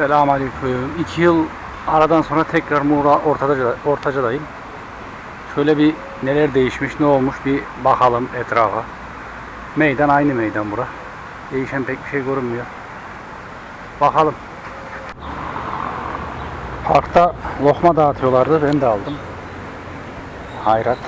Selamünaleyküm. İki yıl aradan sonra tekrar Muğla Ortaca, Ortaca'dayım. Şöyle bir neler değişmiş, ne olmuş bir bakalım etrafa. Meydan aynı meydan bura. Değişen pek bir şey görünmüyor. Bakalım. Parkta lokma dağıtıyorlardı. Ben de aldım. Hayrat.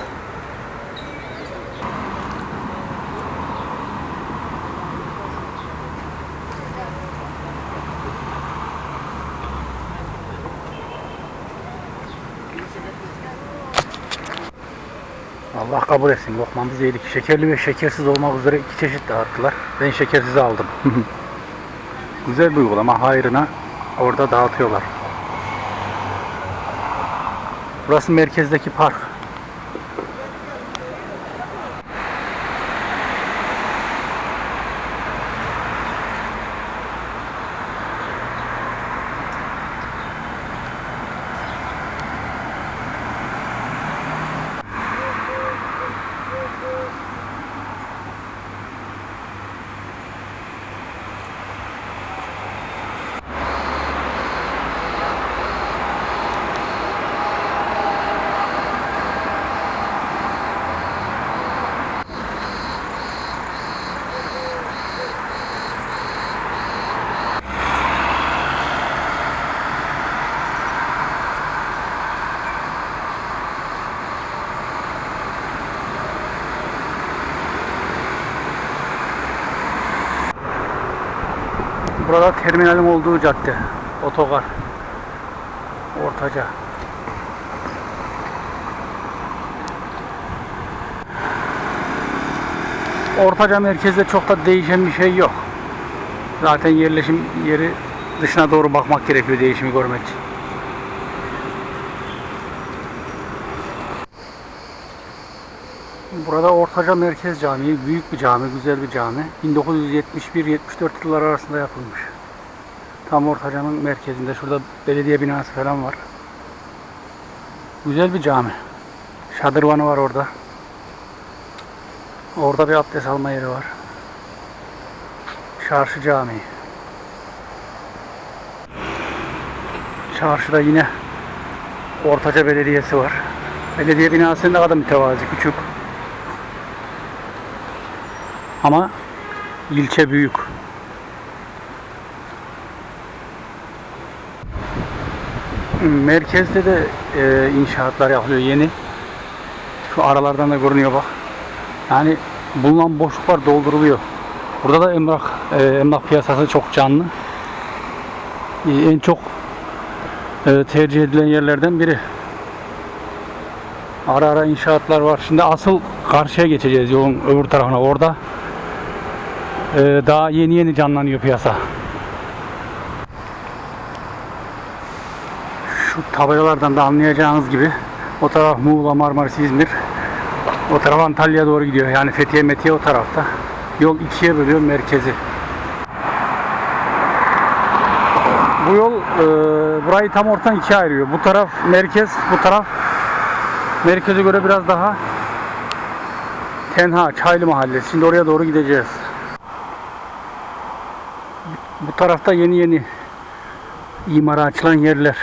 Allah kabul etsin. Lokmamızı yedik. Şekerli ve şekersiz olmak üzere iki çeşit dağıttılar. Ben şekersizi aldım. Güzel bir uygulama. Hayrına orada dağıtıyorlar. Burası merkezdeki park. Burada terminalin olduğu cadde. Otogar. Ortaca. Ortaca merkezde çok da değişen bir şey yok. Zaten yerleşim yeri dışına doğru bakmak gerekiyor değişimi görmek için. Burada Ortaca Merkez Camii, büyük bir cami, güzel bir cami. 1971-74 yıllar arasında yapılmış. Tam Ortaca'nın merkezinde. Şurada belediye binası falan var. Güzel bir cami. Şadırvanı var orada. Orada bir abdest alma yeri var. Çarşı Camii. Çarşıda yine Ortaca Belediyesi var. Belediye binası ne kadar mütevazi, küçük. Ama ilçe büyük. Merkezde de e, inşaatlar yapılıyor yeni. Şu aralardan da görünüyor bak. Yani bulunan boşluklar dolduruluyor. Burada da emlak e, emlak piyasası çok canlı. E, en çok e, tercih edilen yerlerden biri. Ara ara inşaatlar var. Şimdi asıl karşıya geçeceğiz yolun öbür tarafına. Orada daha yeni yeni canlanıyor piyasa. Şu tabelalardan da anlayacağınız gibi o taraf Muğla, Marmaris, İzmir. O taraf Antalya'ya doğru gidiyor. Yani Fethiye, Metiye o tarafta. Yol ikiye bölüyor merkezi. Bu yol e, burayı tam ortadan ikiye ayırıyor. Bu taraf merkez, bu taraf merkeze göre biraz daha tenha, Çaylı Mahallesi. Şimdi oraya doğru gideceğiz. Bu tarafta yeni yeni imara açılan yerler.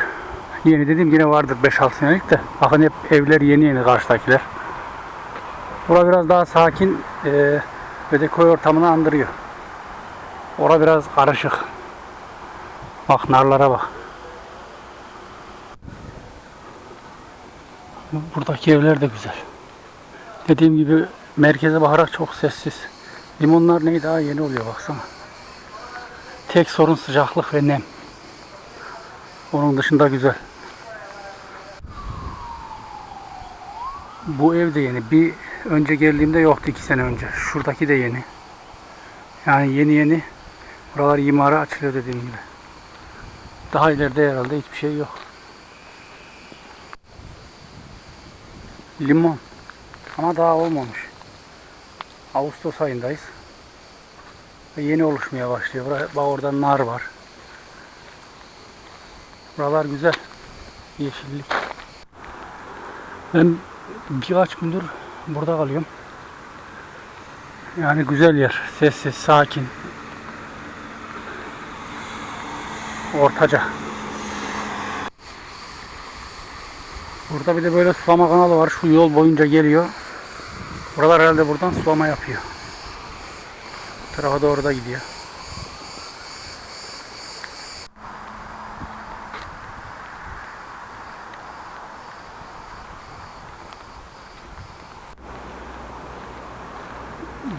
Yeni dediğim yine vardır 5-6 senelik de. Bakın hep evler yeni yeni karşıdakiler. Bura biraz daha sakin e, ve de köy ortamını andırıyor. Ora biraz karışık. Bak narlara bak. Buradaki evler de güzel. Dediğim gibi merkeze bakarak çok sessiz. Limonlar neydi daha yeni oluyor baksana. Tek sorun sıcaklık ve nem. Onun dışında güzel. Bu ev de yeni. Bir önce geldiğimde yoktu iki sene önce. Şuradaki de yeni. Yani yeni yeni buralar imara açılıyor dediğim gibi. Daha ileride herhalde hiçbir şey yok. Limon. Ama daha olmamış. Ağustos ayındayız. Yeni oluşmaya başlıyor. Buraya, bak orada nar var. Buralar güzel. Yeşillik. Ben birkaç gündür burada kalıyorum. Yani güzel yer. Sessiz, sakin. Ortaca. Burada bir de böyle sulama kanalı var. Şu yol boyunca geliyor. Buralar herhalde buradan sulama yapıyor. Tarafa doğru da gidiyor.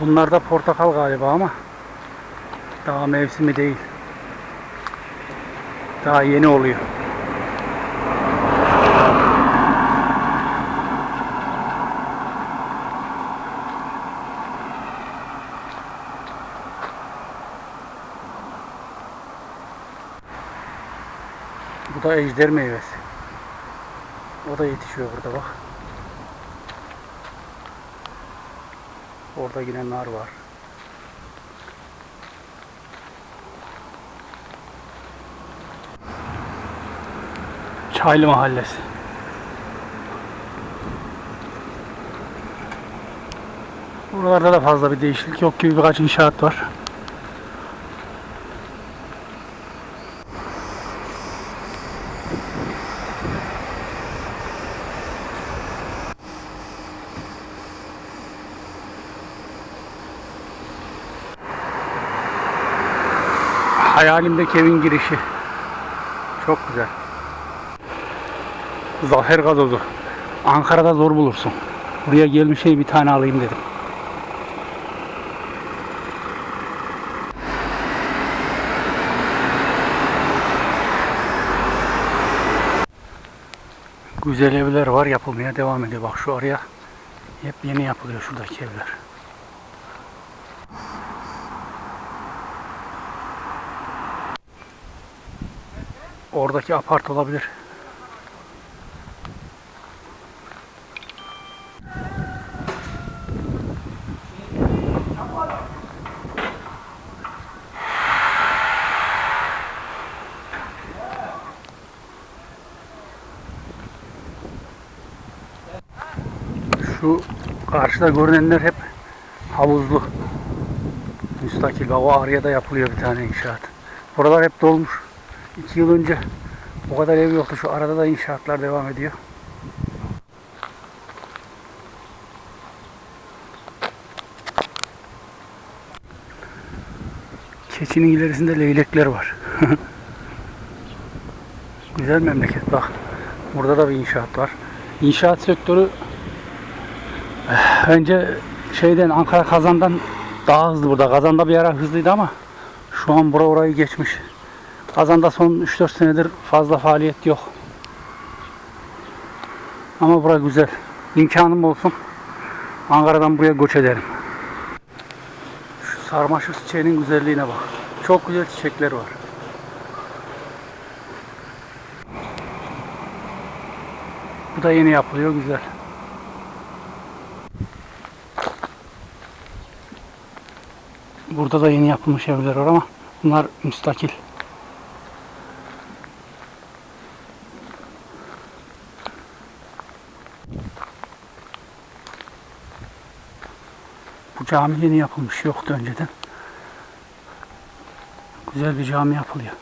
Bunlar da portakal galiba ama daha mevsimi değil. Daha yeni oluyor. Da ejder meyvesi. O da yetişiyor burada bak. Orada yine nar var. Çaylı Mahallesi. Buralarda da fazla bir değişiklik yok gibi birkaç inşaat var. Hayalimdeki evin girişi. Çok güzel. Zafer gazozu. Ankara'da zor bulursun. Buraya gelmişe bir tane alayım dedim. Güzel evler var yapılmaya devam ediyor. Bak şu araya hep yeni yapılıyor şuradaki evler. Oradaki apart olabilir. Şu karşıda görünenler hep havuzlu. Müstakil. O araya da yapılıyor bir tane inşaat. Buralar hep dolmuş. İki yıl önce o kadar ev yoktu. Şu arada da inşaatlar devam ediyor. Keçinin ilerisinde leylekler var. Güzel memleket bak. Burada da bir inşaat var. İnşaat sektörü eh, önce şeyden Ankara Kazan'dan daha hızlı burada. Kazan'da bir ara hızlıydı ama şu an bura orayı geçmiş. Kazan'da son 3-4 senedir fazla faaliyet yok. Ama bura güzel. İmkanım olsun. Ankara'dan buraya göç ederim. Şu sarmaşık çiçeğinin güzelliğine bak. Çok güzel çiçekler var. Bu da yeni yapılıyor güzel. Burada da yeni yapılmış evler var ama bunlar müstakil. Cami yeni yapılmış. Yoktu önceden. Güzel bir cami yapılıyor.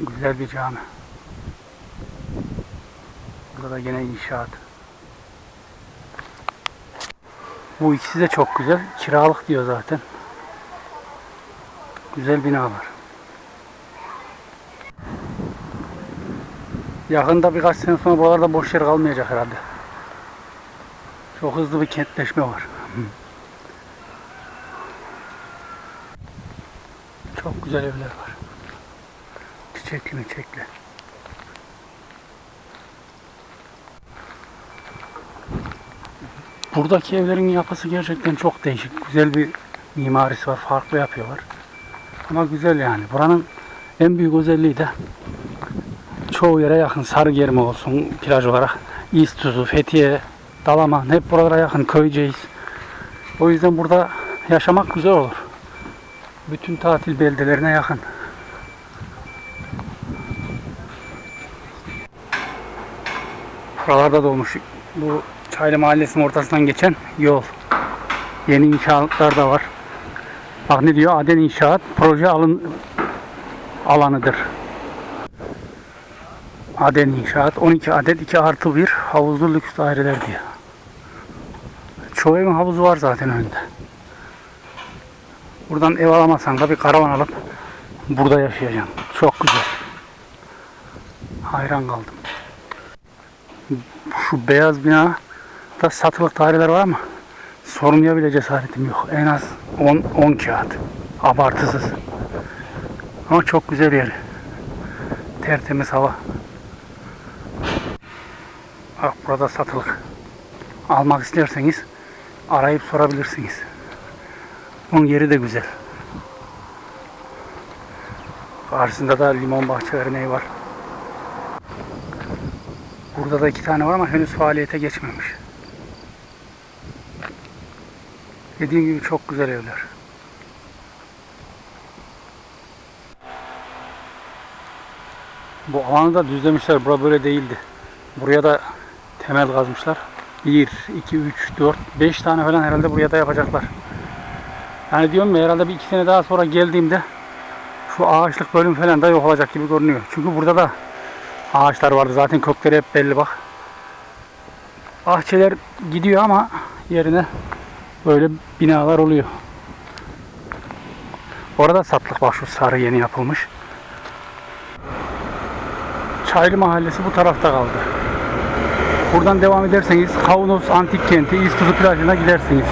Güzel bir cami. Burada da yine inşaat. Bu ikisi de çok güzel. Kiralık diyor zaten. Güzel binalar. Yakında birkaç sene sonra buralarda boş yer kalmayacak herhalde. Çok hızlı bir kentleşme var. Çok güzel evler var. Çiçekli mi çiçekli. Buradaki evlerin yapısı gerçekten çok değişik. Güzel bir mimarisi var. Farklı yapıyorlar. Ama güzel yani. Buranın en büyük özelliği de çoğu yere yakın. Sarıgerme olsun plaj olarak. İztuzu, Fethiye, Dalaman hep buralara yakın. Köyceğiz. O yüzden burada yaşamak güzel olur. Bütün tatil beldelerine yakın. Buralarda dolmuş. Bu Çaylı Mahallesi'nin ortasından geçen yol. Yeni inşaatlar da var. Bak ne diyor? Aden İnşaat proje alın alanıdır. Aden İnşaat 12 adet 2 artı 1 havuzlu lüks daireler diyor. Çoğu evin havuzu var zaten önünde. Buradan ev alamazsan da bir karavan alıp burada yaşayacaksın. Çok güzel. Hayran kaldım. Şu beyaz bina da satılık daireler var ama sormaya bile cesaretim yok. En az 10 10 kağıt. Abartısız. Ama çok güzel yer. Tertemiz hava. Bak burada satılık. Almak isterseniz arayıp sorabilirsiniz. Onun yeri de güzel. Karşısında da limon bahçeleri neyi var. Burada da iki tane var ama henüz faaliyete geçmemiş. Dediğim gibi çok güzel evler. Bu alanı da düzlemişler. Bura böyle değildi. Buraya da temel kazmışlar. 1, 2, 3, 4, 5 tane falan herhalde buraya da yapacaklar. Yani diyorum ya herhalde bir iki sene daha sonra geldiğimde şu ağaçlık bölüm falan da yok olacak gibi görünüyor. Çünkü burada da ağaçlar vardı. Zaten kökleri hep belli bak. Bahçeler gidiyor ama yerine böyle binalar oluyor. Orada satlık bak şu sarı yeni yapılmış. Çaylı Mahallesi bu tarafta kaldı. Buradan devam ederseniz Kaunos Antik Kenti, İstuzu plajına gidersiniz.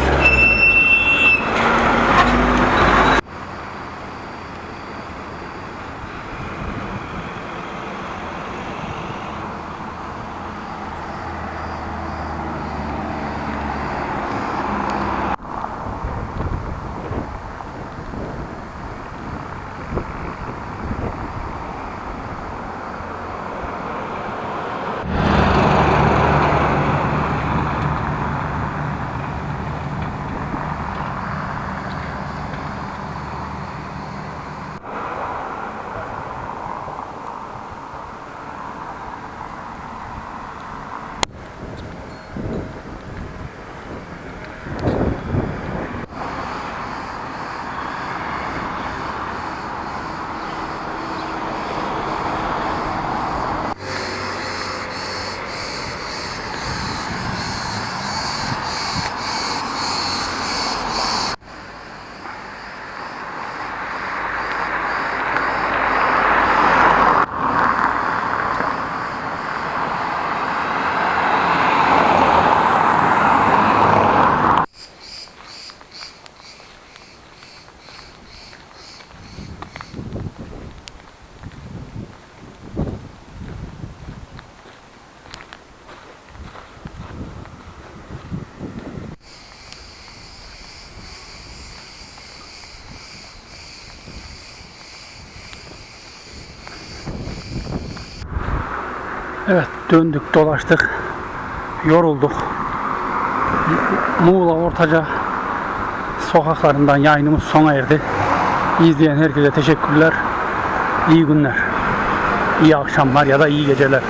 Evet döndük dolaştık. Yorulduk. Muğla Ortaca sokaklarından yayınımız sona erdi. İzleyen herkese teşekkürler. İyi günler. İyi akşamlar ya da iyi geceler.